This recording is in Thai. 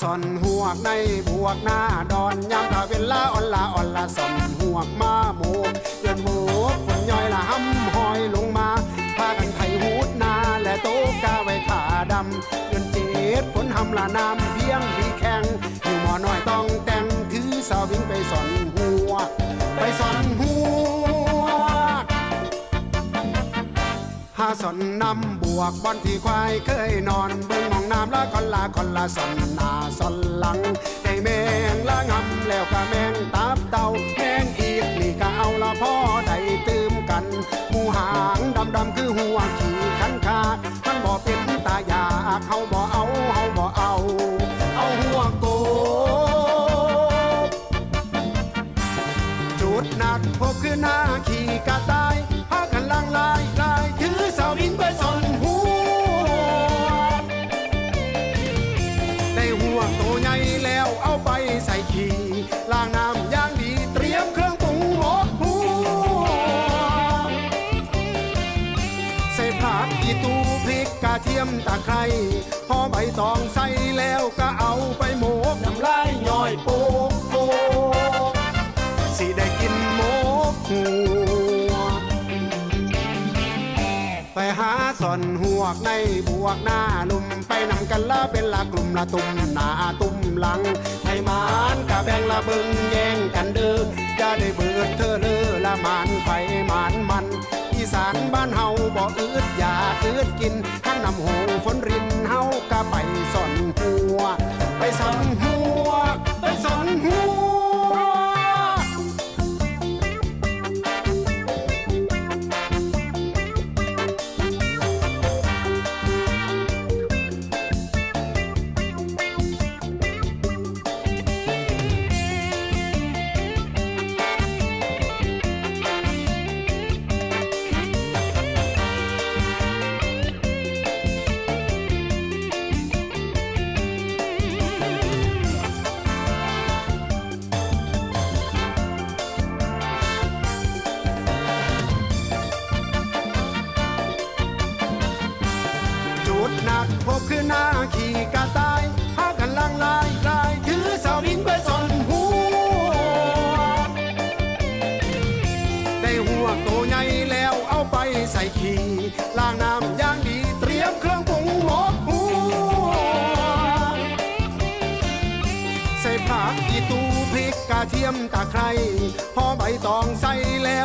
สอนหัวกในบวกหน้าดอนยามตาเวลาอ่อนละอ่อนละสอนหัวกมาโมกเดือนโบกคนย่อยละห้ำหอยลงมาพากันไถหูดนาและโต๊ะกาไว้ขาดำเดือนเจ็ดฝนหำละน้ำเพียงดีแข็งอยู่หมอน้อยต้องแต่งถือสาวิ่งไปสอนหัว สอนนำบวกบอนที่ควายเคยนอนเบิ่งมองน้ำละคนละคนละสนหน้าสนหลังได้แมงละงำแล้วก็แมงตับเต่าแมงอีกนี่ก็เอาละพ่อได้ตื่มกันหมูหางดำดำคือหัวขี่ขันขาดมันบ่เป็นตายากเฮาบ่เอาเฮาบ่เอา เอาหัวโกจุดหนัดพบคือหน้าขี่กระต่ายพากันลังลายลาย ตูพริกกระเทียมตะไคร้หอใบตองใส่แล้วก็เอาไปโหมกน้ำลายย่อยโปกโปกสิได้กินโหมกหัวไปหาสอนหัวกในบวกหน้าลุมไปนำกันละเป็นละกลุ่มละตุ่มหน้าตุ่มหลังให้มานกะแบ่งละเบิงแย่งกันเด้ออย่าได้เบานบ้านเฮาบ่อืดอยากอืดกินทั้งนำหู จุดหนักพบคือหน้าขี่กระต่ายพากันลังลายลายถือเสาบินไปสนหัว ได้หัวโตใหญ่แล้วเอาไปใส่ขี่ล้างน้ำย่างดีเตรียมเครื่องปรุงหมดหัว ใส่ผักอีตูพริกกระเทียมตะไคร้หอใบตองใส่แล้ว